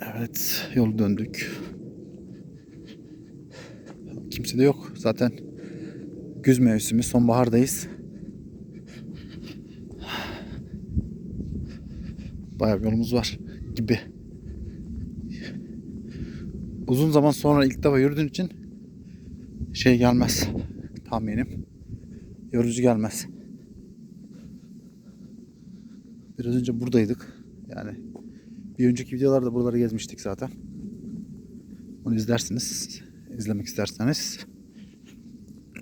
Evet, yolu döndük. Kimse de yok. Zaten güz mevsimi, sonbahardayız. Bayağı yolumuz var gibi. Uzun zaman sonra ilk defa yürüdüğün için şey gelmez tahminim. Yorucu gelmez. Biraz önce buradaydık. Yani bir önceki videolarda buraları gezmiştik zaten. Onu izlersiniz. izlemek isterseniz.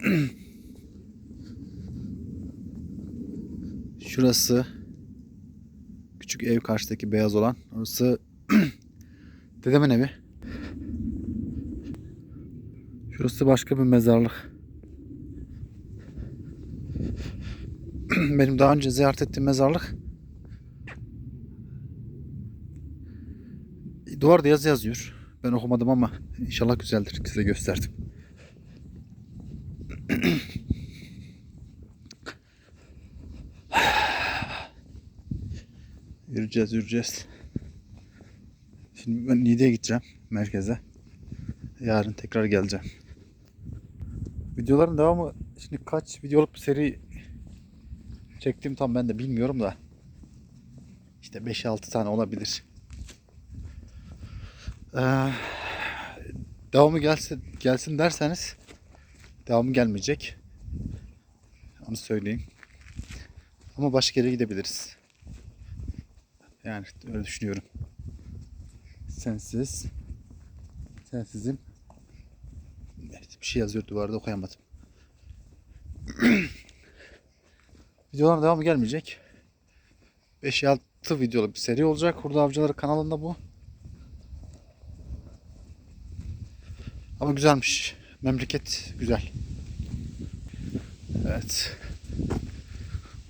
Şurası küçük ev karşıdaki beyaz olan. Orası dedemin evi. Şurası başka bir mezarlık. Benim daha önce ziyaret ettiğim mezarlık. Duvarda yazı yazıyor. Ben okumadım ama inşallah güzeldir. Size gösterdim. yürüyeceğiz, yürüyeceğiz. Şimdi ben Niğde'ye gideceğim merkeze. Yarın tekrar geleceğim. Videoların devamı şimdi kaç videoluk bir seri çektiğim tam ben de bilmiyorum da işte 5-6 tane olabilir. Ee, devamı gelsin gelsin derseniz devamı gelmeyecek. Onu söyleyeyim. Ama başka yere gidebiliriz. Yani öyle düşünüyorum. Sensiz. Sensizim. Evet, bir şey yazıyor duvarda okuyamadım. Videoların devamı gelmeyecek. 5-6 videolu bir seri olacak. Hurda Avcıları kanalında bu. Ama güzelmiş. Memleket güzel. Evet.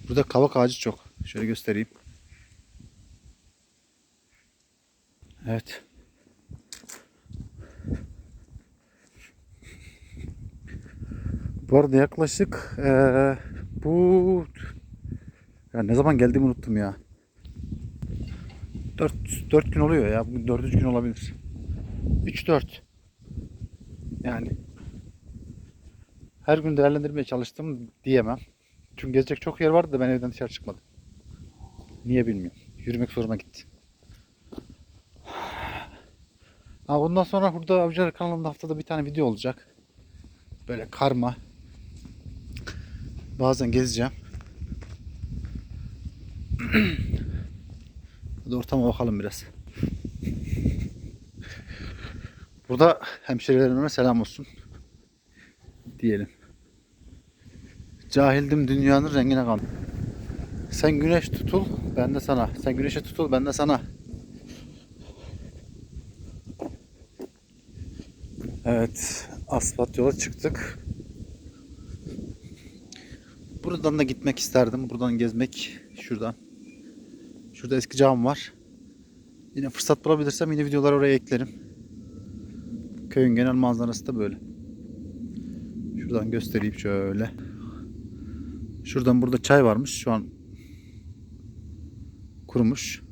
Burada kavak ağacı çok. Şöyle göstereyim. Evet. Bu arada yaklaşık eee, bu ya ne zaman geldiğimi unuttum ya. 4 4 gün oluyor ya. Bugün 4. gün olabilir. 3 4. Yani her gün değerlendirmeye çalıştım diyemem. Çünkü gezecek çok yer vardı da ben evden dışarı çıkmadım. Niye bilmiyorum. Yürümek zoruma gitti. Ha, bundan sonra burada Avcılar kanalında haftada bir tane video olacak. Böyle karma. Bazen gezeceğim. Hadi ortama bakalım biraz. Burada hemşerilerime selam olsun. Diyelim. Cahildim dünyanın rengine kaldım. Sen güneş tutul, ben de sana. Sen güneşe tutul, ben de sana. Evet, asfalt yola çıktık. Buradan da gitmek isterdim. Buradan gezmek şuradan. Şurada eski cam var. Yine fırsat bulabilirsem yine videoları oraya eklerim. Köyün genel manzarası da böyle. Şuradan göstereyim şöyle. Şuradan burada çay varmış. Şu an kurumuş.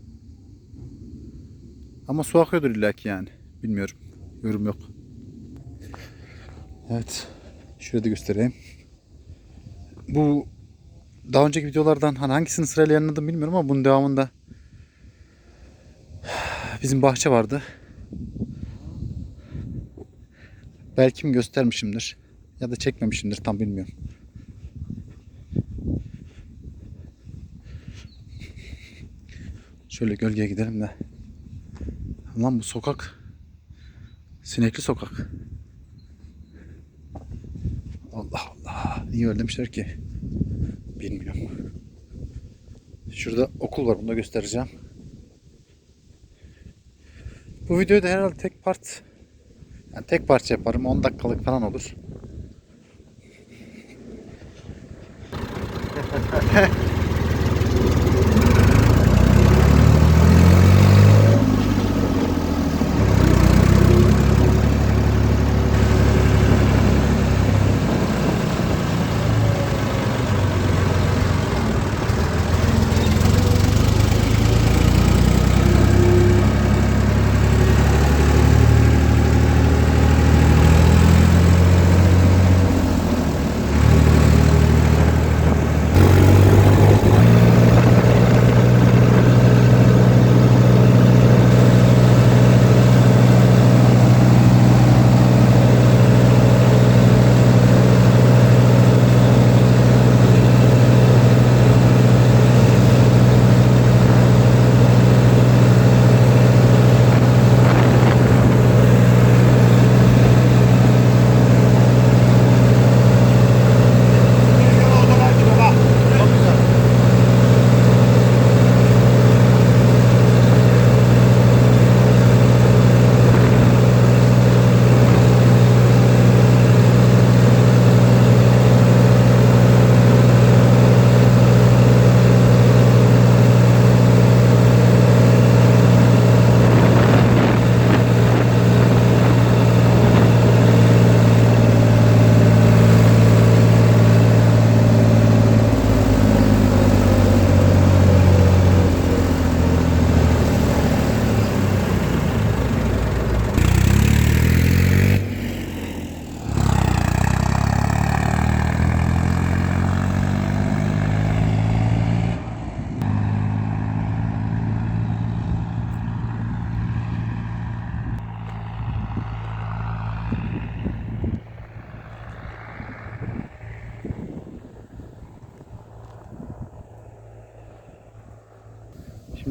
Ama su akıyordur illaki yani. Bilmiyorum. Yorum yok. Evet. Şöyle de göstereyim. Bu daha önceki videolardan hani hangisini sırayla yayınladım bilmiyorum ama bunun devamında bizim bahçe vardı. Belki mi göstermişimdir ya da çekmemişimdir tam bilmiyorum. Şöyle gölgeye gidelim de. Lan bu sokak sinekli sokak. Allah Allah. Niye öyle demişler ki? Bilmiyorum. Şurada okul var. Bunu da göstereceğim. Bu videoyu da herhalde tek part yani tek parça yaparım. 10 dakikalık falan olur.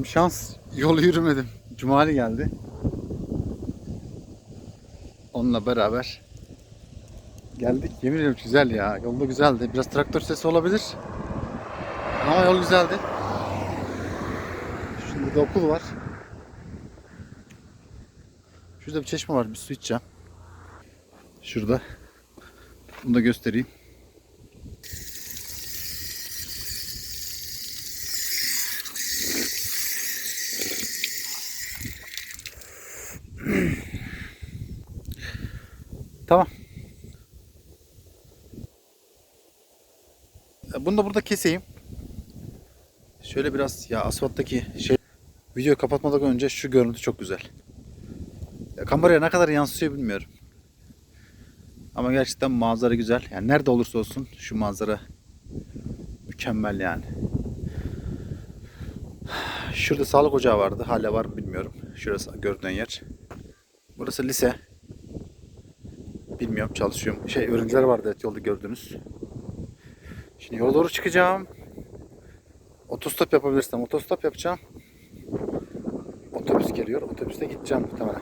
Şimdi şans yolu yürümedim. Cumali geldi. Onunla beraber geldik. Yemin ediyorum güzel ya. Yolda güzeldi. Biraz traktör sesi olabilir. Ama yol güzeldi. Şimdi de okul var. Şurada bir çeşme var. Bir su içeceğim. Şurada. Bunu da göstereyim. Tamam. E, Bunu da burada keseyim. Şöyle biraz ya asfalttaki şey videoyu kapatmadan önce şu görüntü çok güzel. Ya, kameraya ne kadar yansıyor bilmiyorum. Ama gerçekten manzara güzel. Yani nerede olursa olsun şu manzara mükemmel yani. Şurada sağlık ocağı vardı. Hala var mı bilmiyorum. Şurası gördüğün yer. Burası lise. Bilmiyorum çalışıyorum. Şey öğrenciler vardı evet yolda gördünüz. Şimdi yola doğru çıkacağım. Otostop yapabilirsem otostop yapacağım. Otobüs geliyor. Otobüste gideceğim muhtemelen.